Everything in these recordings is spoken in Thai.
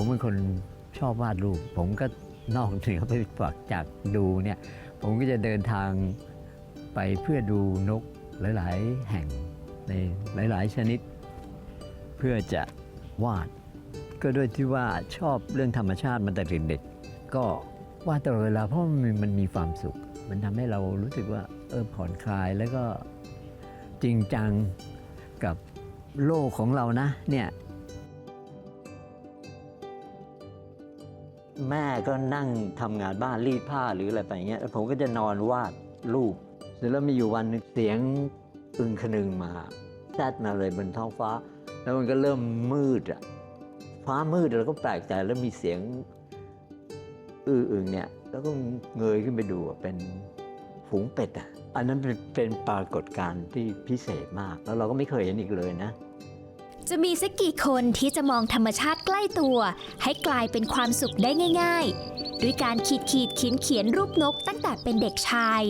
ผมเป็นคนชอบวาดรูป ผมก็นอกเหนือไปจากดูเนี่ยผมก็จะเดินทางไปเพื่อดูนกหลาย ๆ แห่งในหลาย ๆ ชนิด เพื่อจะวาด ก็ด้วยที่ว่าชอบเรื่องธรรมชาติมาแต่เด็กๆก็วาดตลอดเวลาเพราะมันมันมีความสุข มันทำให้เรารู้สึกว่าเออผ่อนคลายแล้วก็จริงจังกับโลกของเรานะเนี่ย แม่ก็นั่งทำงานบ้านรีดผ้าหรืออะไรไปเงี้ยแล้วผมก็จะนอนวาดรูปเสร็จแล้วมีอยู่วันหนึงเสียงอึงคนึงมาแซดมาเลยบนท้องฟ้า แล้วมันก็เริ่มมืดอะฟ้ามืดแล้วก็แปลกใจแล้วมีเสียงอื้ออึงเนี่ยแล้วก็เงยขึ้นไปดูอะเป็นฝูงเป็ดอะอันนั้นเป็นเป็นปรากฏการณ์ที่พิเศษมาก แล้วเราก็ไม่เคยเห็นอีกเลยนะ จะมีสักกี่คนที่จะมองธรรมชาติใกล้ตัว ให้กลายเป็นความสุขได้ง่าย ๆ ด้วยการขีดขีดเขียนเขียนรูปนกตั้งแต่เป็นเด็กชาย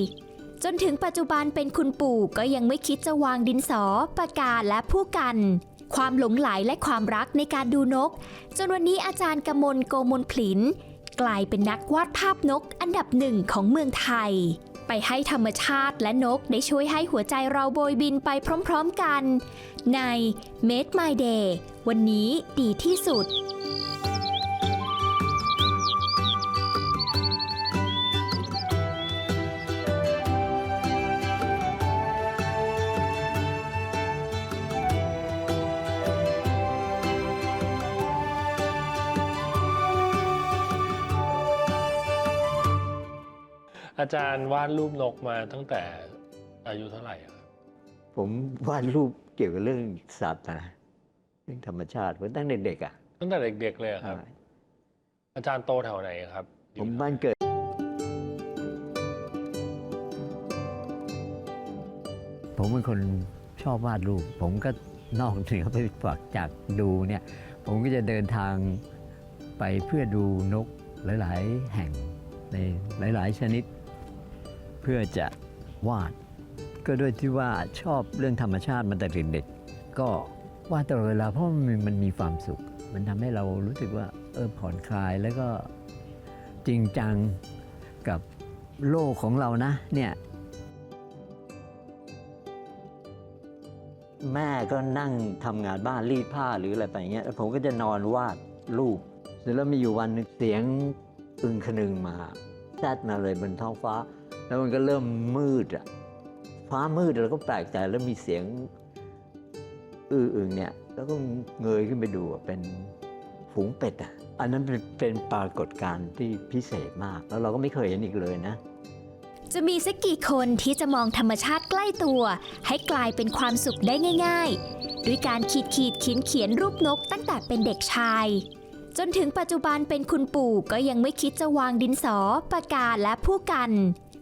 จนถึงปัจจุบันเป็นคุณปู่ก็ยังไม่คิดจะวางดินสอ ปากกาและผู้กัน ความหลงไหลและความรักในการดูนก จนวันนี้อาจารย์กมลโกมลผลิน กลายเป็นนักวาดภาพนกอันดับหนึ่งของเมืองไทย ไปให้ธรรมชาติและนกได้ช่วยให้หัวใจเราโบยบินไปพร้อมๆกัน ใน Made My Day วันนี้ดีที่สุด อาจารย์วาดรูปนกมาตั้งแต่อายุเท่าไหร่อะครับผมวาดรูปเกี่ยวกับเรื่องสัตว์นะเรื่องธรรมชาติผมตั้งแต่เด็กๆอะตั้งแต่เด็กๆเลยอะครับ อาจารย์โตแถวไหนครับ ผมบ้านเกิด ผมเป็นคนชอบวาดรูป ผมก็นอกเหนือไปจากดูเนี่ย ผมก็จะเดินทางไปเพื่อดูนกหลาย ๆ แห่งในหลาย ๆ ชนิดเพื่อจะวาด ก็ด้วยที่ว่าชอบเรื่องธรรมชาติมาแต่เด็กๆก็วาดตลอดเวลาเพราะมันมันมีความสุข มันทำให้เรารู้สึกว่าเออผ่อนคลายแล้วก็จริงจังกับโลกของเรานะเนี่ยแม่ก็นั่งทำงานบ้านรีดผ้าหรืออะไรไปเงี้ยแล้วผมก็จะนอนวาดรูปเสร็จแล้วมีอยู่วันหนึงเสียงอึงคนึงมาแซดมาเลยบนท้องฟ้า แล้วมันก็เริ่มมืดอะฟ้ามืดแล้วก็แปลกใจแล้วมีเสียงอื้ออึงเนี่ย แล้วก็เงยขึ้นไปดูอะเป็นฝูงเป็ดอะอันนั้นเป็นเป็นปรากฏการณ์ที่พิเศษมาก แล้วเราก็ไม่เคยเห็นอีกเลยนะ จะมีสักกี่คนที่จะมองธรรมชาติใกล้ตัว ให้กลายเป็นความสุขได้ง่าย ๆ ด้วยการขีดขีดเขียนเขียนรูปนกตั้งแต่เป็นเด็กชาย จนถึงปัจจุบันเป็นคุณปู่ก็ยังไม่คิดจะวางดินสอปากกาและผู้กัน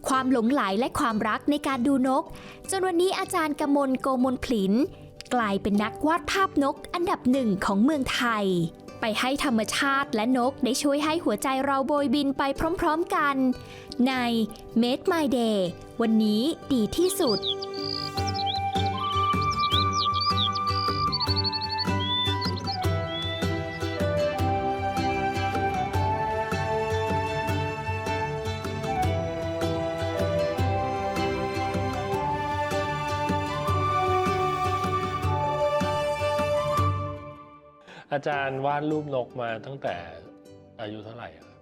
ความหลงไหลและความรักในการดูนก จนวันนี้อาจารย์กมลโกมลผลิน กลายเป็นนักวาดภาพนกอันดับหนึ่งของเมืองไทย ไปให้ธรรมชาติและนกได้ช่วยให้หัวใจเราโบยบินไปพร้อมๆกัน ใน Made My Day วันนี้ดีที่สุด อาจารย์วาดรูปนกมาตั้งแต่อายุเท่าไหร่อะครับ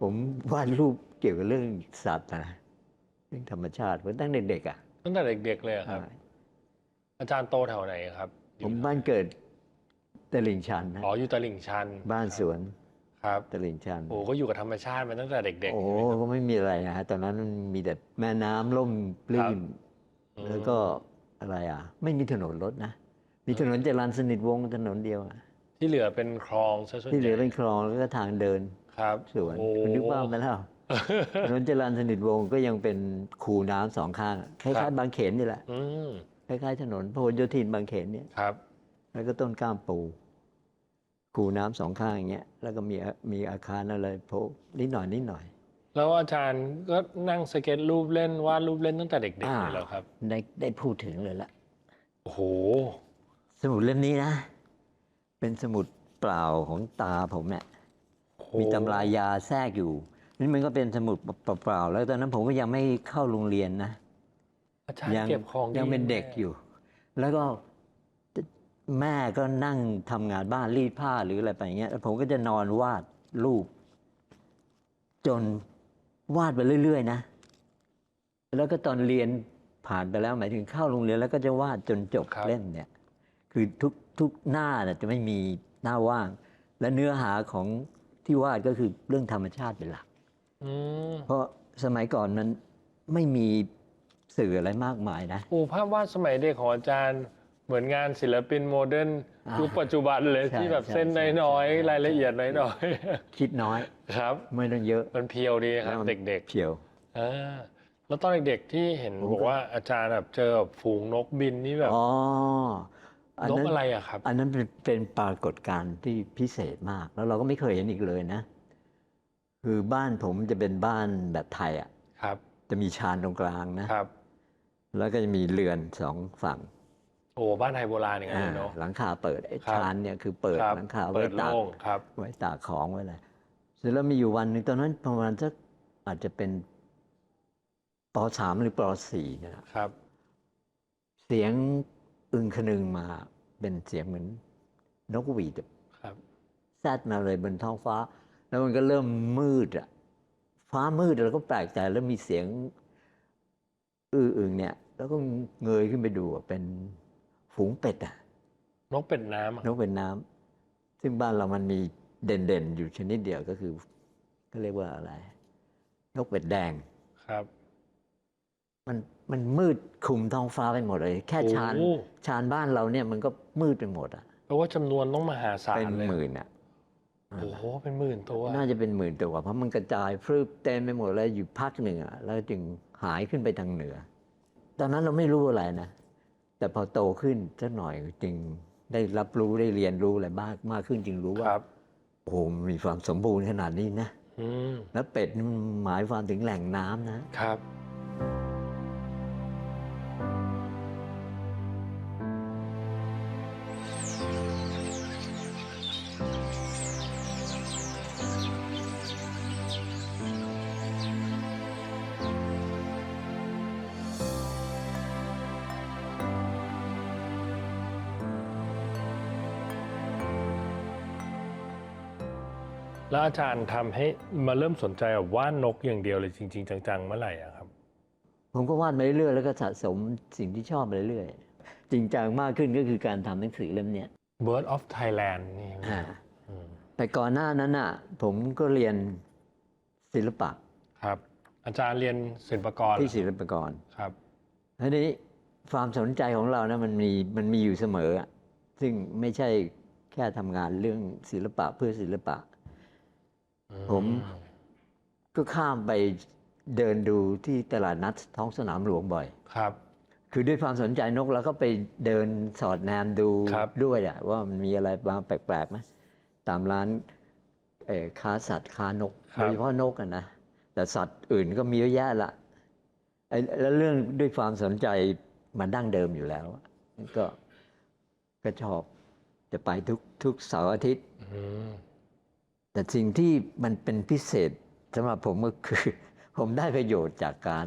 ผมวาดรูปเกี่ยวกับเรื่องสัตว์นะเรื่องธรรมชาติผมตั้งแต่เด็กๆอะตั้งแต่เด็กๆเลยอะครับ อาจารย์โตแถวไหนครับผมบ้านเกิดตลิ่งชันนะอ๋ออยู่ตลิ่งชัน บ้านสวนครับตลิ่งชันโอ้ก็อยู่กับธรรมชาติมาตั้งแต่เด็กๆโอ้ใช่ไหมครับก็ไม่มีอะไรนะฮะตอนนั้นมันมีแต่แม่น้ำล่มลื่นอืมแล้วก็อะไรอะ ไม่มีถนนรถนะ มีถนนจรัญสนิทวงศ์ถนนเดียวอะ ที่เหลือเป็นคลองซะส่วนที่เหลือใญ่เป็นคลองแล้วก็ทางเดินครับสวนโอ้คุณนึกว่าพไปแล้วถนนจรัญสนิทวงศ์ก็ยังเป็นคูน้ำสองข้างคล้ายๆบางเขนนี่แหละอืมคล้ายๆถนนพหลโยธินบางเขนเนี่ยครับ แล้วก็ต้นกล้ามปู คูน้ำสองข้างอย่างเงี้ยแล้วก็มีมีอาคารอะไรโผล่นิดหน่อยนิดหน่อย แล้วอาจารย์ก็นั่งสเก็ตรูปเล่นวาดรูปเล่นตั้งแต่เด็กๆอ่าเลยเหรอครับ ได้ได้พูดถึงเลยละโอ้โห สมุดเล่มนี้นะ เป็นสมุดเปล่าของตาผมเนี่ยโอ้โหมีตำรายาแทรกอยู่นี่มันก็เป็นสมุดเปล่าๆแล้วตอนนั้นผมก็ยังไม่เข้าโรงเรียนนะอาจารย์ยัเก็บของยังเป็นเด็กอยู่ แล้วก็แม่ก็นั่งทำงานบ้านรีดผ้าหรืออะไรไปอย่างเงี้ยแล้วผมก็จะนอนวาดรูป จนวาดไปเรื่อยๆ นะ แล้วก็ตอนเรียนผ่านไปแล้วหมายถึงเข้าโรงเรียนแล้วก็จะวาดจนจบเล่มเนี่ย คือทุก ทุกหน้าน่ะจะไม่มีหน้าว่าง และเนื้อหาของที่วาดก็คือเรื่องธรรมชาติเป็นหลักอืมเพราะสมัยก่อนมันไม่มีสื่ออะไรมากมายนะโอ้ภาพวาดสมัยเด็กของอาจารย์เหมือนงานศิลปินโมเดิร์นอ่ายุคปัจจุบันเลยใช่ที่แบบใช่เส้นใช่น้อยใช่ๆรายละเอียดน้อยคิดน้อยๆครับ ไม่ต้องเยอะมันเพียวดีครับแล้วมันเด็กเพียวๆอ่าแล้วตอนเด็กๆที่เห็นผมก็บอกว่าอาจารย์แบบเจอแบบฝูงนกบินนี่แบบอ๋ออั นนกนั้นอะไรอะครับ อันนั้นเป็นเป็นปรากฏการณ์ที่พิเศษมาก แล้วเราก็ไม่เคยเห็นอีกเลยนะ คือบ้านผมจะเป็นบ้านแบบไทยอะครับ จะมีชานตรงกลางนะครับ แล้วก็จะมีเรือนสองฝั่ง โอ้บ้านไทยโบราณอย่างนั้นอ่าเลยเนาะหลังคาเปิดไอ้ครับชานเนี่ยคือเปิดครับหลังคาเปิไว้ดตากโล่งครับไว้ตากของไว้อะไรเสร็จแล้วมีอยู่วันหนึ่งตอนนั้นประมาณสักอาจจะเป็นปสามหรือปสี่เนยนะครับ เสียง อึงคนึงมาเป็นเสียงเหมือนนกหวีดอะครับแซดมาเลยบนท้องฟ้า แล้วมันก็เริ่มมืดอะฟ้ามืดแล้วก็แปลกใจแล้วมีเสียงอื้ออึงเนี่ย แล้วก็เงยขึ้นไปดูอะเป็นฝูงเป็ดอะนกเป็ดน้ำอะนกเป็นน้ำซึ่งบ้านเรามันมีเด่นๆอยู่ชนิดเดียวก็คือก็เรียกว่าอะไร นกเป็ดแดงครับ มันมันมืดคลุมท้องฟ้าไปหมดเลย แค่ชานโอ้ ชานบ้านเราเนี่ยมันก็มืดไปหมดอะแปลว่าจำนวนต้องมหาศาลเป็นเลยหมื่นอะโอ้โหเป็นหมื่นตัว น่าจะเป็นหมื่นตัวเพราะมันกระจายพรึบเต็มไปหมดเลยอยู่พักหนึ่งอะแล้วจึงหายขึ้นไปทางเหนือ ตอนนั้นเราไม่รู้อะไรนะ แต่พอโตขึ้นสักหน่อยจึงได้รับรู้ได้เรียนรู้อะไรมากมากขึ้นจึงรู้คว่ารับโอ้โหมันมีความสมบูรณ์ขนาดนี้นะ อืมแล้วเป็ดนี่มันหมายความถึงแหล่งน้ำนะ ครับ อาจารย์ทำให้มาเริ่มสนใจแบบว่านกอย่างเดียวเลยจริง ๆ จังๆเมื่อไหร่อะครับ ผมก็วาดมาเรื่อยๆแล้วก็สะสมสิ่งที่ชอบไปเรื่อยๆจริงจังมากขึ้นก็คือการทำหนังสือเล่มเนี้ย Bird of Thailand นี่อ่าอืมแต่ก่อนหน้านั้นอะ ผมก็เรียนศิลปะ ครับ อาจารย์เรียนศิลปากรที่ศิลปากรครับทีนี้ความสนใจของเรานะมันมีมันมีอยู่เสมออะซึ่งไม่ใช่แค่ทำงานเรื่องศิลปะเพื่อศิลปะ ผมก็ข้ามไปเดินดูที่ตลาดนัดท้องสนามหลวงบ่อย ครับ คือด้วยความสนใจนกแล้วก็ไปเดินสอดแนมดูครับด้วยอะว่ามันมีอะไรบางแปลกๆไหมตามร้านเอ่อค้าสัตว์ค้านกโดยเฉพาะนกอะนะแต่สัตว์อื่นก็มีเยอะแยะละไอ้แล้วเรื่องด้วยความสนใจมันดั้งเดิมอยู่แล้วอะก็ก็ชอบจะไปทุกทุกเสาร์อาทิตย์อืม แต่สิ่งที่มันเป็นพิเศษสำหรับผมก็คือ ผมได้ประโยชน์จากการ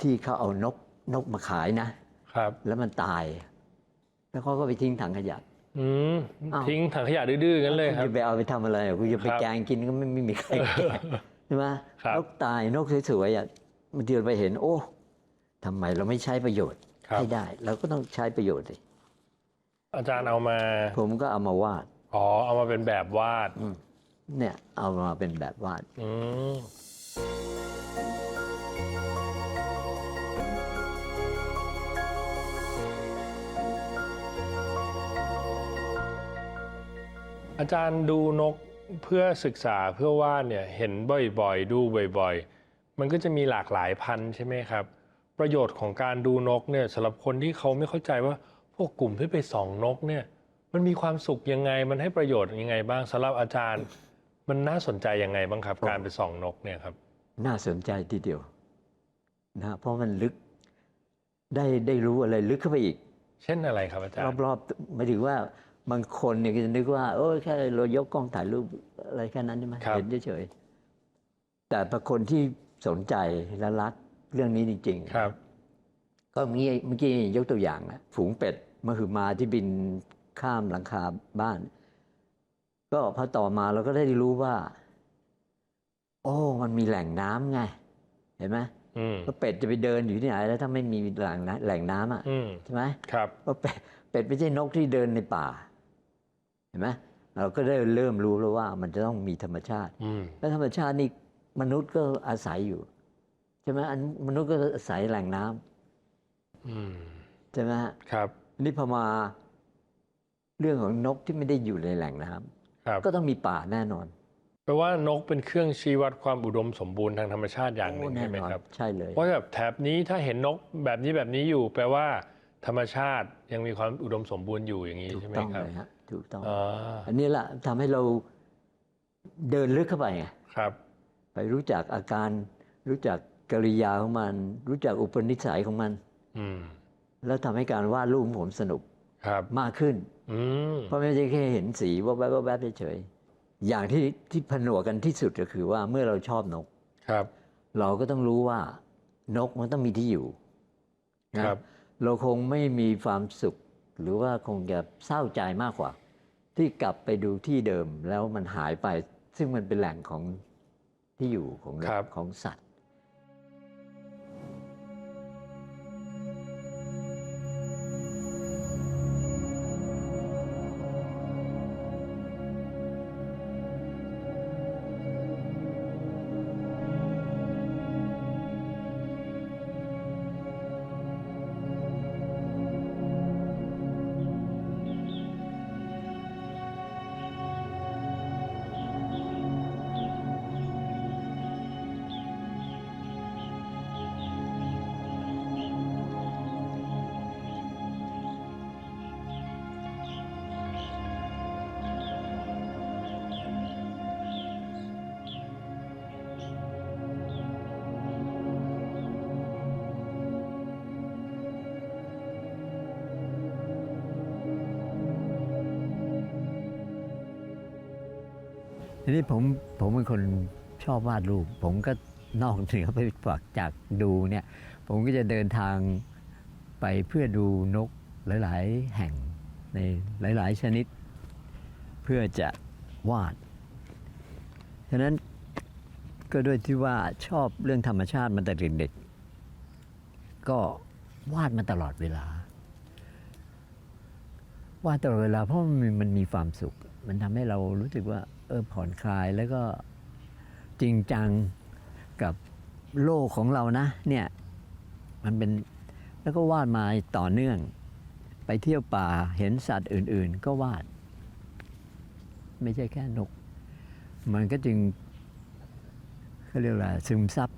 ที่เขาเอานกนกมาขายนะครับ แล้วมันตาย แล้วเขาก็ไปทิ้งถังขยะ อืมอ้าว ทิ้งถังขยะดื้อๆงั้นเลยคณรับจะไปเอาไปทำอะไรอะคุณจะไปครับแกงกินก็ไม่ไม่มีใครแกงใช่ไหมครับ นกตายนกสวยๆอะบางทีเราไปเห็น โอ้ทำไมเราไม่ใช้ประโยชน์ครับ ให้ได้เราก็ต้องใช้ประโยชน์สิอาจารย์เอามาผมก็เอามาวาด อ๋อ เอามาเป็นแบบวาดอืมเนี่ยเอามาเป็นแบบวาด อืม อาจารย์ดูนกเพื่อศึกษาเพื่อวาดเนี่ยเห็นบ่อยๆ ดูบ่อยๆ มันก็จะมีหลากหลายพันธุ์ใช่ไหมครับ ประโยชน์ของการดูนกเนี่ยสำหรับคนที่เขาไม่เข้าใจว่าพวกกลุ่มที่ไปส่องนกเนี่ย มันมีความสุขยังไง มันให้ประโยชน์ยังไงบ้างสำหรับอาจารย์ มันน่าสนใจยังไงบ้างครับ การไปส่องนกเนี่ยครับ น่าสนใจทีเดียวนะเพราะมันลึกได้ได้รู้อะไรลึกเข้าไปอีก เช่นอะไรครับอาจารย์ รอบๆหมายถึงว่าบางคนเนี่ยก็จะนึกว่าโอ้ยแค่เรายกกล้องถ่ายรูปอะไรแค่นั้นใช่ไหมครับเห็นเฉยๆแต่บางคนที่สนใจและรักเรื่องนี้จริง ๆ ครับ ก็เมื่อกี้เมื่อกี้ยกตัวอย่างนะฝูงเป็ดมหึมาที่บิน ข้ามหลังคาบ้าน ก็พอต่อมาเราก็ได้รู้ว่า โอ้มันมีแหล่งน้ำไง เห็นไหมอืมว่าเป็ดจะไปเดินอยู่ที่ไหนแล้วถ้าไม่มีแหล่งน้ำแหล่งน้ำอะอืมใช่ไหมครับว่าเป็ดเป็ดไม่ใช่นกที่เดินในป่า เห็นไหมเราก็ได้เริ่มรู้แล้วว่ามันจะต้องมีธรรมชาติอืมแล้วธรรมชาตินี่มนุษย์ก็อาศัยอยู่ใช่ไหมอันมนุษย์ก็อาศัยแหล่งน้ำอืมใช่ไหมฮะครับนี่พอมา เรื่องของนกที่ไม่ได้อยู่ในแหล่งน้ำครับก็ต้องมีป่าแน่นอนแปลว่านกเป็นเครื่องชี้วัดความอุดมสมบูรณ์ทางธรรมชาติอย่างหนึ่งโแน่ใช่ไหมนอนครับใช่เลยว่าแบบแถบนี้ถ้าเห็นนกแบบนี้แบบนี้อยู่ แปลว่าธรรมชาติยังมีความอุดมสมบูรณ์อยู่อย่างนี้ถูกใช่ไหมต้องครับเลยฮะถูกต้องอ่าอันนี้แหละทำให้เราเดินลึกเข้าไปไงครับ ไปรู้จักอาการ รู้จักกริยาของมัน รู้จักอุปนิสัยของมัน อืมแล้วทำให้การวาดรูปของผมสนุกครับมากขึ้นอืม เพราะไม่ใช่แค่เห็นสีว่าแวบว่าแวบเฉยๆอย่างที่ที่ผนวกกันที่สุดก็คือว่าเมื่อเราชอบนกครับ เราก็ต้องรู้ว่านกมันต้องมีที่อยู่นะครับ เราคงไม่มีความสุข หรือว่าคงจะเศร้าใจมากกว่า ที่กลับไปดูที่เดิมแล้วมันหายไป ซึ่งมันเป็นแหล่งของที่อยู่ของนกครับของสัตว์ ทีนี้ผมผมเป็นคนชอบวาดรูป ผมก็นอกเหนือไปฝักจากดูเนี่ย ผมก็จะเดินทางไปเพื่อดูนกหลาย ๆ แห่งในหลาย ๆ ชนิด เพื่อจะวาด ฉะนั้นก็ด้วยที่ว่าชอบเรื่องธรรมชาติมาแต่เด็กๆก็วาดมาตลอดเวลา วาดตลอดเวลาเพราะมันมีมันมีความสุข มันทำให้เรารู้สึกว่า เออผ่อนคลายแล้วก็จริงจังกับโลกของเรานะ เนี่ยมันเป็นแล้วก็วาดมาต่อเนื่อง ไปเที่ยวป่าเห็นสัตว์อื่น ๆ ก็วาด ไม่ใช่แค่นก มันก็จึงเขาเรียกว่าซึมซับ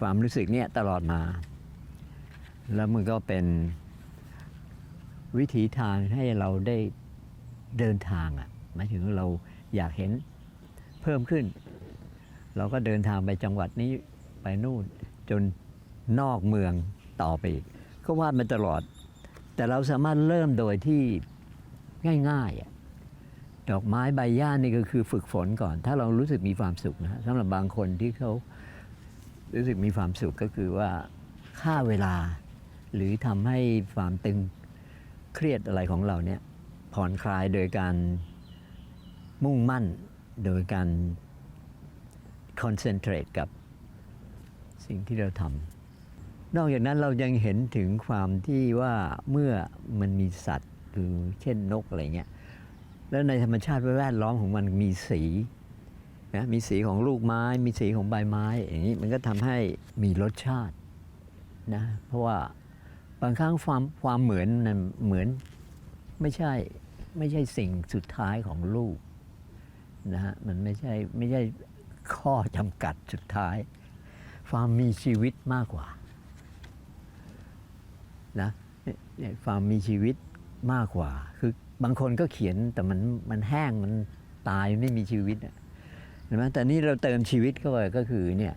ความรู้สึกเนี่ยตลอดมา แล้วมันก็เป็นวิถีทางให้เราได้เดินทางอะหมายถึงเรา อยากเห็นเพิ่มขึ้น เราก็เดินทางไปจังหวัดนี้ไปนู่นจนนอกเมืองต่อไปอีกก็วาดมาตลอด แต่เราสามารถเริ่มโดยที่ง่ายๆดอกไม้ใบหญ้านี่ก็คือฝึกฝนก่อน ถ้าเรารู้สึกมีความสุขนะสำหรับบางคนที่เขารู้สึกมีความสุขก็คือว่าค่าเวลา หรือทำให้ความตึงเครียดอะไรของเราเนี่ยผ่อนคลายโดยการ มุ่งมั่นโดยการคอนเซนเทรตกับสิ่งที่เราทำนอกจากนั้นเรายังเห็นถึงความที่ว่าเมื่อมันมีสัตว์คือเช่นนกอะไรเงี้ยแล้วในธรรมชาติแวดล้อมของมันมีสีนะมีสีของลูกไม้ มีสีของใบไม้ อย่างนี้มันก็ทำให้มีรสชาตินะเพราะว่าบางครั้งความความเหมือนนั้นเหมือนไม่ใช่ไม่ใช่สิ่งสุดท้ายของลูก นะฮะมันไม่ใช่ไม่ใช่ข้อจำกัดสุดท้าย ความมีชีวิตมากกว่านะความมีชีวิตมากกว่า คือบางคนก็เขียนแต่มันมันแห้งมันตายไม่มีชีวิตอะเห็นไหมแต่นี่เราเติมชีวิตเข้าไปก็คือเนี่ย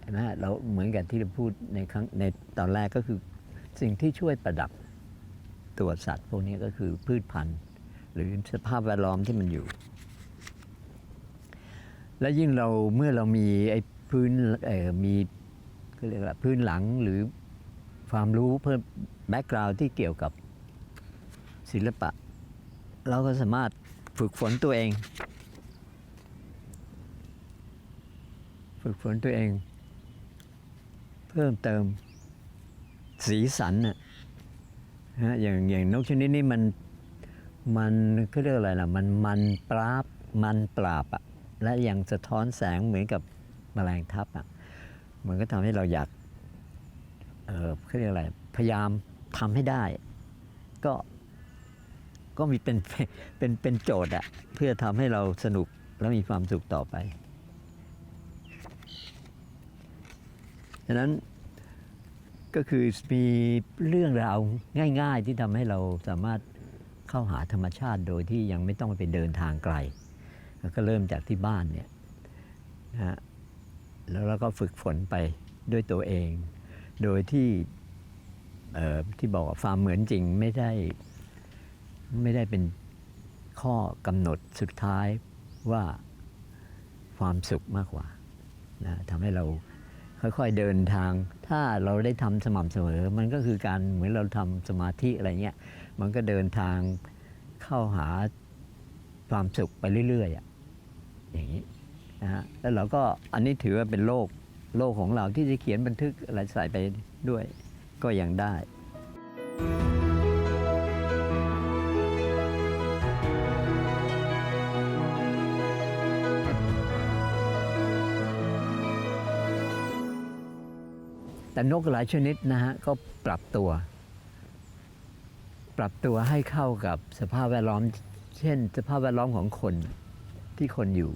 เห็นไหมเราเหมือนกับที่เราพูดในครั้งในตอนแรกก็คือสิ่งที่ช่วยประดับตัวสัตว์พวกนี้ก็คือพืชพันธุ์ หรือสภาพแวดล้อมที่มันอยู่ และยิ่งเราเมื่อเรามีไอ้พื้นมีก็เรียกว่าพื้นหลังหรือความรู้เพิ่มแบ็กกราวด์ที่เกี่ยวกับศิลปะ เราก็สามารถฝึกฝนตัวเอง ฝึกฝนตัวเอง เพิ่มเติมสีสันนะนะฮะอย่างอย่างนกชนิดนี้มันมันก็เรียกอะไรล่ะ มันมันปราบมันปราบอะ และยังสะท้อนแสงเหมือนกับแมลงทับอะมันก็ทำให้เราอยากเออเขาเรียกอะไรพยายามทำให้ได้ ก็ก็มีเป็นเป็นเป็นโจทย์อะเพื่อทำให้เราสนุกและมีความสุขต่อไปฉะนั้นก็คือมีเรื่องราวง่าย ๆ ที่ทำให้เราสามารถเข้าหาธรรมชาติโดยที่ยังไม่ต้องไปเดินทางไกล แล้วก็เริ่มจากที่บ้านเนี่ยนะฮะแล้วเราก็ฝึกฝนไปด้วยตัวเอง โดยที่ที่บอกว่าความเหมือนจริงไม่ได้ไม่ได้เป็นข้อกำหนดสุดท้ายว่าความสุขมากกว่านะทำให้เราค่อยๆเดินทาง ถ้าเราได้ทำสม่ำเสมอ มันก็คือการเหมือนเราทำสมาธิอะไรเงี้ย มันก็เดินทางเข้าหาความสุขไปเรื่อยๆ อย่างนี้นะฮะแล้วเราก็อันนี้ถือว่าเป็นโลกโลกของเราที่จะเขียนบันทึกอะไรใส่ไปด้วยก็ยังได้ แต่นกหลายชนิดนะฮะก็ปรับตัว ปรับตัวให้เข้ากับสภาพแวดล้อม เช่น สภาพแวดล้อมของคน ที่คนอยู่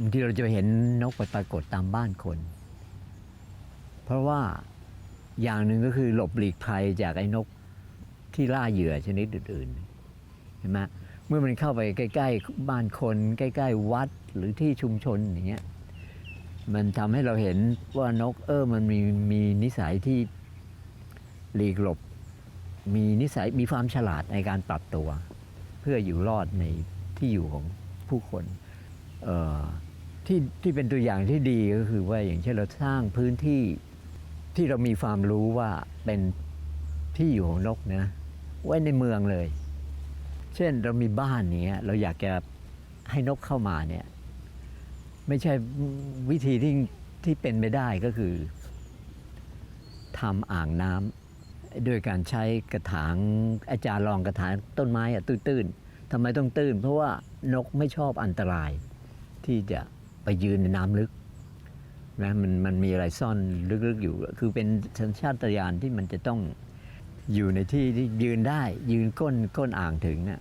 บางทีเราจะเห็นนกไปปรากฏตามบ้านคน เพราะว่าอย่างหนึ่งก็คือหลบหลีกภัยจากไอ้นกที่ล่าเหยื่อชนิดอื่นๆเห็นไหมเมื่อมันเข้าไปใกล้ ๆ บ้านคน ใกล้ ๆ วัดหรือที่ชุมชนอย่างเงี้ยมันทำให้เราเห็นว่านกเออมันมีมีนิสัยที่หลีกหลบ มีนิสัยมีความฉลาดในการปรับตัว เพื่ออยู่รอดใน ที่อยู่ของผู้คนที่ที่เป็นตัวอย่างที่ดีก็คือว่าอย่างเช่นเราสร้างพื้นที่ที่เรามีความรู้ว่าเป็นที่อยู่ของนกนะ ไว้ในเมืองเลย เช่นเรามีบ้านเนี้ยเราอยากจะให้นกเข้ามาเนี่ย ไม่ใช่วิธีที่ที่เป็นไปได้ก็คือทำอ่างน้ำด้วยการใช้กระถางอาจารย์ลองกระถางต้นไม้อะตื้นๆ ทำไมต้องตื้น เพราะว่านกไม่ชอบอันตราย ที่จะไปยืนในน้ำลึกนะมันมันมีอะไรซ่อนลึกๆอยู่ คือเป็นสัญชาตญาณที่มันจะต้องอยู่ในที่ที่ยืนได้ ยืนก้นก้นอ่างถึงน่ะ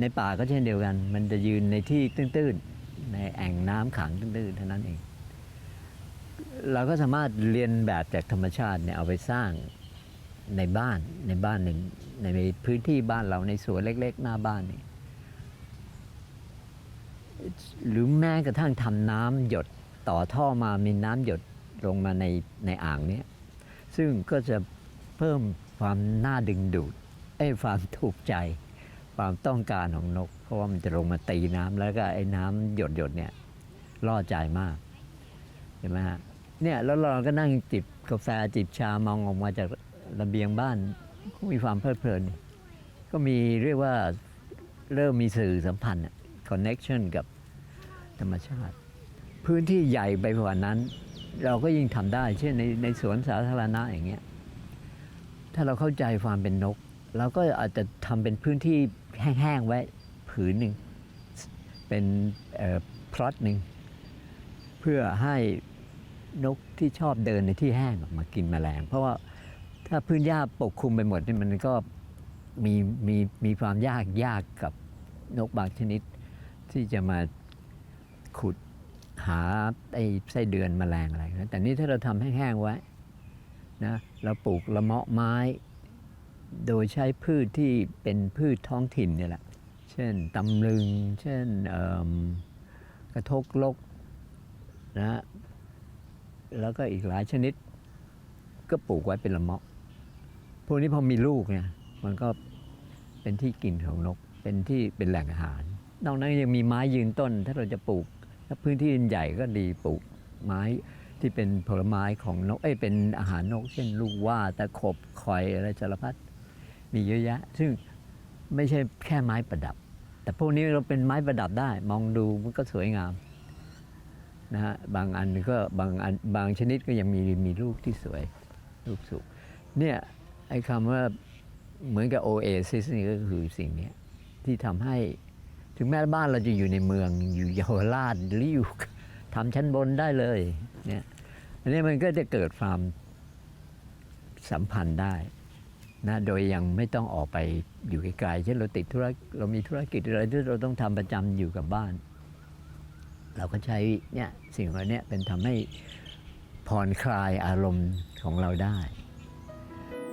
ในป่าก็เช่นเดียวกัน มันจะยืนในที่ตื้นๆ ในแอ่งน้ำขังตื้นๆเท่านั้นเอง เราก็สามารถเรียนแบบจากธรรมชาติเนี่ยเอาไปสร้าง ในบ้านในบ้านหนึ่งในพื้นที่บ้านเราในสวนเล็ก ๆ หน้าบ้านนี่หรือแม้กระทั่งทำน้ำหยดต่อท่อมามีน้ำหยดลงมาในในอ่างเนี้ยซึ่งก็จะเพิ่มความน่าดึงดูดไอ้ความถูกใจ ความต้องการของนก เพราะว่ามันจะลงมาตีน้ำแล้วก็ไอ้น้ำหยดหยดเนี่ยล่อใจมากเห็นไหมฮะเนี่ยแล้วเราก็นั่งจิบกาแฟจิบชามองออกมาจาก ระเบียงบ้านก็มีความเพลิดเพลิน ก็มีเรียกว่าเริ่มมีสื่อสัมพันธ์คอนเน็ชันกับธรรมชาติ พื้นที่ใหญ่ไปกว่านั้น เราก็ยิ่งทำได้ เช่นในในสวนสาธารณะอย่างเงี้ยถ้าเราเข้าใจความเป็นนก เราก็อาจจะทำเป็นพื้นที่แห้งๆไว้ผืนหนึ่ง เป็นพลอตหนึ่ง เพื่อให้นกที่ชอบเดินในที่แห้งมากินแมลง เพราะว่า ถ้าพื้นหญ้าปกคลุมไปหมดนี่มันก็มีมีมีความยากยากกับนกบางชนิด ที่จะมาขุดหาไอ้ไส้เดือนแมลงอะไรนะแต่นี่ถ้าเราทำแห้งๆไว้นะเราปลูกละเมาะไม้ โดยใช้พืชที่เป็นพืชท้องถิ่นเนี่ยแหละ เช่นตำลึง เช่นกระทกลกนะแล้วก็อีกหลายชนิด ก็ปลูกไว้เป็นละเมาะ วกนี้พอมีลูกเนี่ยมันก็เป็นที่กินของนก เป็นที่เป็นแหล่งอาหาร นอกนั้นยังมีไม้ยืนต้น ถ้าเราจะปลูกถ้าพื้นที่ใหญ่ก็ดีปลูกไม้ที่เป็นผลไม้ของนก เอ้ยเป็นอาหารนก เช่นลูกว่าตะขบคอยอะไรสารพัดมีเยอะแยะ ซึ่งไม่ใช่แค่ไม้ประดับ แต่พวกนี้เราเป็นไม้ประดับได้ มองดูมันก็สวยงามนะฮะบางอันก็บางอันบางชนิดก็ยังมีมีลูกที่สวยลูกสุกเนี่ย ไอ้คำว่าเหมือนกับโอเอซิสนี่ก็คือสิ่งนี้ที่ทำให้ถึงแม้บ้านเราจะอยู่ในเมืองอยู่เยาวราชหรืออยู่ทำชั้นบนได้เลยเนี่ยอันนี้มันก็จะเกิดความสัมพันธ์ได้นะโดยยังไม่ต้องออกไปอยู่ไกลๆเช่นเราติดธุระเรามีธุรกิจอะไรที่เราต้องทำประจำอยู่กับบ้าน เราก็ใช้เนี่ยสิ่งเหล่านี้เป็นทำให้ผ่อนคลายอารมณ์ของเราได้ ผ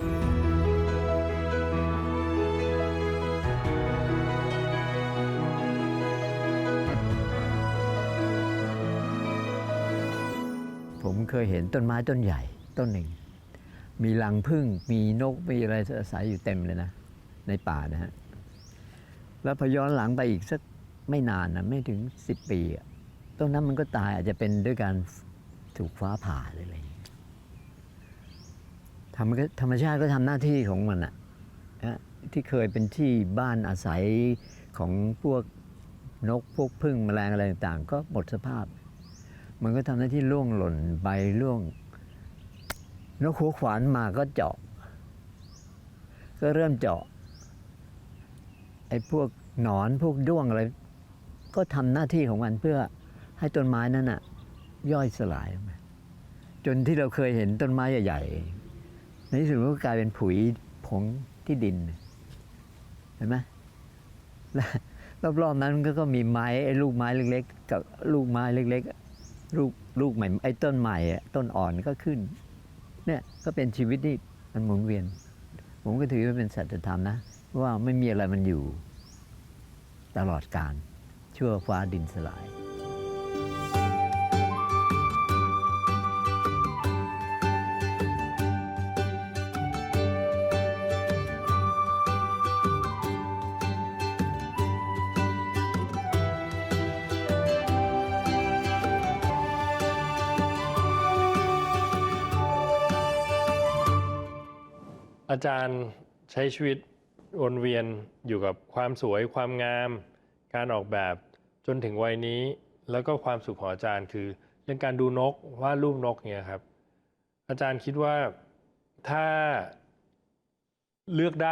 มเคยเห็นต้นไม้ต้นใหญ่ต้นหนึ่ง มีรังผึ้งมีนกมีอะไรอาศัยอยู่เต็มเลยนะ ในป่านะฮะ แล้วพอย้อนหลังไปอีกสักไม่นานนะไม่ถึงสิบปีต้นนั้นมันก็ตายอาจจะเป็นด้วยการถูกฟ้าผ่าหรืออะไรอย่างเงี้ย ธรรมธรรมชาติก็ทำหน้าที่ของมันอะที่เคยเป็นที่บ้านอาศัยของพวกนกพวกพึ่งแมลงอะไรต่างๆ ก็หมดสภาพ มันก็ทำหน้าที่ร่วงหล่นใบร่วง นกหัวขวานมาก็เจาะ ก็เริ่มเจาะไอ้พวกหนอนพวกด้วงอะไร ก็ทำหน้าที่ของมันเพื่อให้ต้นไม้นั้นน่ะย่อยสลาย จนที่เราเคยเห็นต้นไม้ใหญ่ๆ ในที่สุดมันก็กลายเป็นผุยผงที่ดิน เห็นไหมรอบๆนั้นก็ก็มีไม้ไอ้ลูกไม้เล็กๆกับลูกไม้เล็กๆลูกลูกใหม่ไอ้ต้นใหม่ต้นอ่อนก็ขึ้น เนี่ยก็เป็นชีวิตที่มันหมุนเวียน ผมก็ถือว่าเป็นสัจธรรมนะ ว่าไม่มีอะไรมันอยู่ ตลอดการชั่วฟ้าดินสลาย อาจารย์ใช้ชีวิตวนเวียนอยู่กับความสวยความงาม การออกแบบจนถึงวัยนี้ แล้วก็ความสุขของอาจารย์คือเรื่องการดูนกวาดรูปนกเนี่ยครับ อาจารย์คิดว่าถ้าเลือกได้